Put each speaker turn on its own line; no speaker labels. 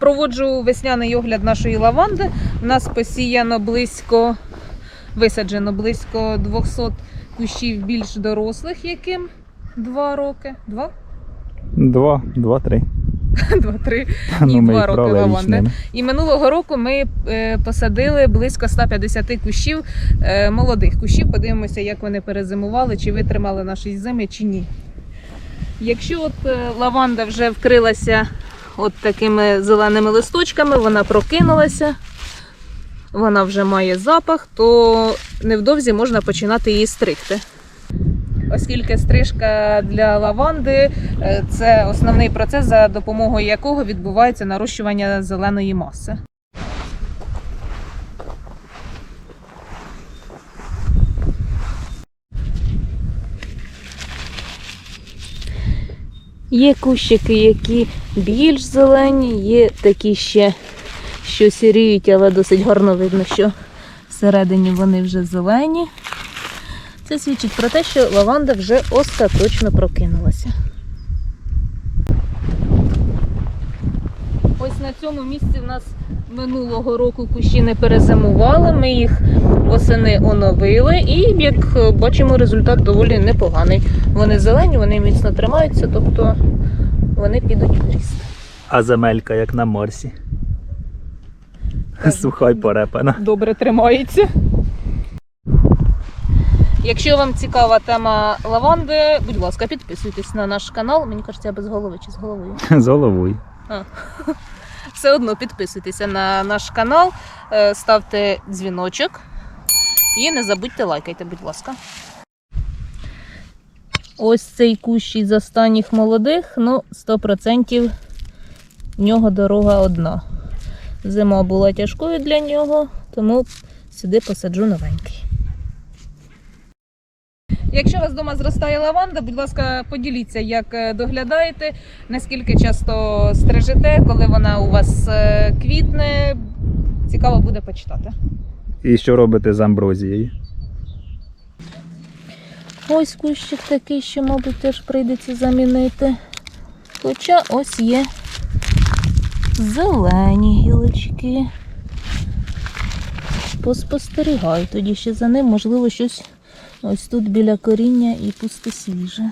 Проводжу весняний огляд нашої лаванди. У нас посіяно близько, висаджено близько 200 кущів більш дорослих, яким 2 роки. 2?
Два, два-три.
2-3.
Ну,
Ні, два роки
брали
лаванди.
річними.
І минулого року ми е, посадили близько 150 кущів е, молодих кущів. Подивимося, як вони перезимували, чи витримали наші зими, чи ні. Якщо от е, лаванда вже вкрилася от такими зеленими листочками, вона прокинулася, вона вже має запах, то невдовзі можна починати її стригти. Оскільки стрижка для лаванди е, це основний процес, за допомогою якого відбувається нарощування зеленої маси. Є кущики, які більш зелені, є такі ще, що сіріють, але досить гарно видно, що всередині вони вже зелені. Це свідчить про те, що лаванда вже остаточно прокинулася. Ось на цьому місці в нас минулого року кущі не перезимували. Ми їх восени оновили, і як бачимо, результат доволі непоганий. Вони зелені, вони міцно тримаються, тобто вони підуть в ріст.
А земелька як на морсі. Суха й порепана.
добре тримається. Якщо вам цікава тема лаванди, будь ласка, підписуйтесь на наш канал. Мені кажеться, я без голови чи з головою.
З головою.
Все одно підписуйтеся на наш канал, е, ставте дзвіночок і не забудьте лайкайте, будь ласка. Ось цей кущ із останніх молодих, ну, 100% в нього дорога одна. Зима була тяжкою для нього, тому сюди посаджу новенький. Якщо у вас вдома зростає лаванда, будь ласка, поділіться, як е, доглядаєте, наскільки часто стрижете, коли вона у вас е, квітне. Цікаво буде почитати.
І що робите з амброзією?
Ось кущик такий, що, мабуть, теж прийдеться замінити. Хоча ось є зелені гілочки. Поспостерігаю тоді ще за ним, можливо, щось ось тут біля коріння і пусте свіже.